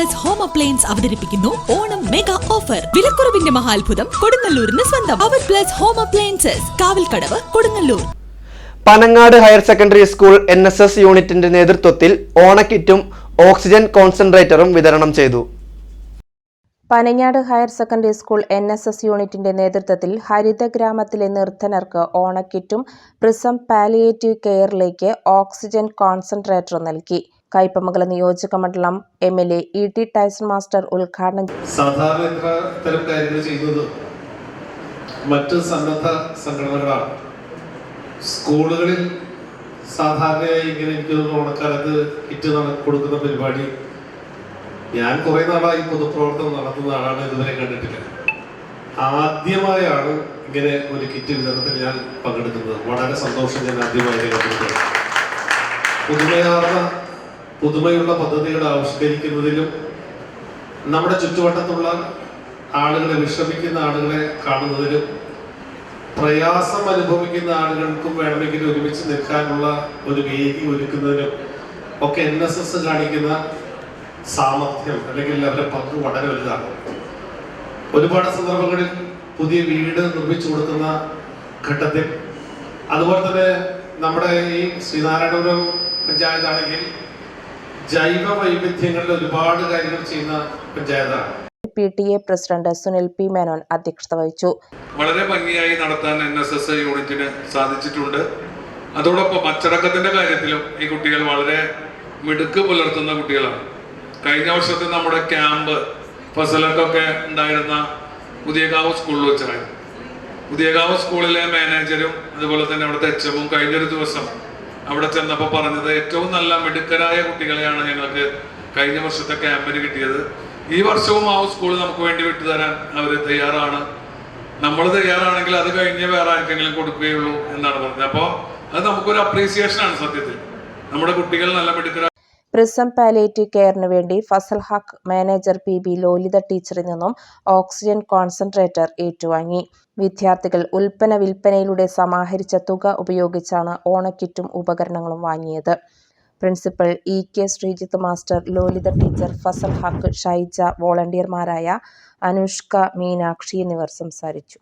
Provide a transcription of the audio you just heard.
Plus home appliance അവതരിപ്പിക്കുന്നു. Onam mega offer വിലക്കുറവിന്റെ മഹാത്ഭുതം കൊടുങ്ങല്ലൂരിന് സ്വന്തം. Power plus home appliances Kavalkadavu Kodungallur. Panangad higher secondary school N S S യൂണിറ്റിന്റെ നേതൃത്വത്തിൽ ഓണക്കിറ്റും ഓക്സിജൻ കോൺസെൻട്രേറ്ററും വിതരണം ചെയ്തു. Panangad higher secondary school N S S യൂണിറ്റിന്റെ നേതൃത്വത്തിൽ ഹരിത ഗ്രാമത്തിലെ നിർദ്ധനർക്ക് ഓണക്കിറ്റും പ്രിസം പാലിയേറ്റീവ് കെയറിലേക്ക് ഓക്സിജൻ കോൺസെൻട്രേറ്റർ നൽകി. കയ്പമംഗലം നിയോജക മണ്ഡലം M L A E T Tyson master ഉദ്ഘാടനം സാധാരണ ഇത്തരം കാര്യങ്ങൾ മറ്റ് സന്നദ്ധ സംഘടനകളാണ്. സ്കൂളുകളിൽ സാധാരണയായി ഇങ്ങനെ എനിക്ക് ഓണക്കാലത്ത് കിറ്റ് കൊടുക്കുന്ന പരിപാടി. ഞാൻ കുറെ നാളായി പൊതുപ്രവർത്തനം നടത്തുന്ന ആളാണ് ഇതുവരെ കണ്ടിട്ടില്ല. ആദ്യമായാണ് ഇങ്ങനെ ഒരു കിറ്റ് വിതരണത്തിൽ ഞാൻ പങ്കെടുക്കുന്നത്. വളരെ സന്തോഷം ഞാൻ ആദ്യമായി കണ്ടിട്ടുണ്ട്. പുതുമയാർന്ന പുതുമയുള്ള പദ്ധതികൾ ആവിഷ്കരിക്കുന്നതിലും നമ്മുടെ ചുറ്റുവട്ടത്തുള്ള ആളുകളെ വിശ്രമിക്കുന്ന ആളുകളെ കാണുന്നതിലും പ്രയാസം അനുഭവിക്കുന്ന ആളുകൾക്കും വേണമെങ്കിൽ ഒരുമിച്ച് നിൽക്കാനുള്ള ഒരു വേദി ഒരുക്കുന്നതിനും ഒക്കെ എൻ എസ് എസ് കാണിക്കുന്ന സാമർഥ്യം അല്ലെങ്കിൽ അവരുടെ പങ്ക് വളരെ വലുതാണ്. ഒരുപാട് സന്ദർഭങ്ങളിൽ പുതിയ വീട് നിർമ്മിച്ചു കൊടുക്കുന്ന ഘട്ടത്തിൽ അതുപോലെ തന്നെ നമ്മുടെ ഈ ശ്രീനാരായണപുരം പഞ്ചായത്താണെങ്കിൽ ജൈവ വൈവിധ്യങ്ങളിൽ ഒരുപാട് കാര്യങ്ങൾ ചെയ്യുന്ന പഞ്ചായത്താണ് P T A president Sunil P Menon അധ്യക്ഷത വഹിച്ചു. വളരെ ഭംഗിയായി നടത്താൻ എൻ എസ് എസ് യൂണിറ്റിന് സാധിച്ചിട്ടുണ്ട്. അതോടൊപ്പം അച്ചടക്കത്തിന്റെ കാര്യത്തിലും ഈ കുട്ടികൾ വളരെ മിടുക്ക് പുലർത്തുന്ന കുട്ടികളാണ്. കഴിഞ്ഞ വർഷത്തെ നമ്മുടെ ക്യാമ്പ് ഫസലക്കൊക്കെ ഉണ്ടായിരുന്ന പുതിയകാവ് സ്കൂളിൽ വെച്ചായിരുന്നു. പുതിയകാവ് സ്കൂളിലെ മാനേജരും അതുപോലെ തന്നെ അവിടുത്തെ എച്ച് എമ്മും കഴിഞ്ഞൊരു ദിവസം അവിടെ ചെന്നപ്പോൾ പറഞ്ഞത് ഏറ്റവും നല്ല മിടുക്കരായ കുട്ടികളെയാണ് ഞങ്ങൾക്ക് കഴിഞ്ഞ വർഷത്തെ ക്യാമ്പിന് കിട്ടിയത്. ഈ വർഷവും ആ സ്കൂൾ നമുക്ക് വേണ്ടി വിട്ടുതരാൻ അവർ തയ്യാറാണ്. നമ്മൾ തയ്യാറാണെങ്കിൽ അത് കഴിഞ്ഞ് വേറെ ആർക്കെങ്കിലും കൊടുക്കുകയുള്ളൂ എന്നാണ് പറഞ്ഞത്. അപ്പോൾ അത് നമുക്കൊരു അപ്രീസിയേഷൻ ആണ് സത്യത്തിൽ. നമ്മുടെ കുട്ടികൾ നല്ല മിടുക്കരായ പ്രിസം പാലിയേറ്റീവ് കെയറിന് വേണ്ടി Fasal Haq manager P B Lolitha ടീച്ചറിൽ നിന്നും ഓക്സിജൻ കോൺസെൻട്രേറ്റർ ഏറ്റുവാങ്ങി. വിദ്യാർത്ഥികൾ ഉൽപ്പന്ന വിൽപ്പനയിലൂടെ സമാഹരിച്ച തുക ഉപയോഗിച്ചാണ് ഓണക്കിറ്റും ഉപകരണങ്ങളും വാങ്ങിയത്. Principal E K Sreejith master Lolitha teacher Fasal Haq Shaija വോളണ്ടിയർമാരായ Anushka Meenakshi എന്നിവർ സംസാരിച്ചു.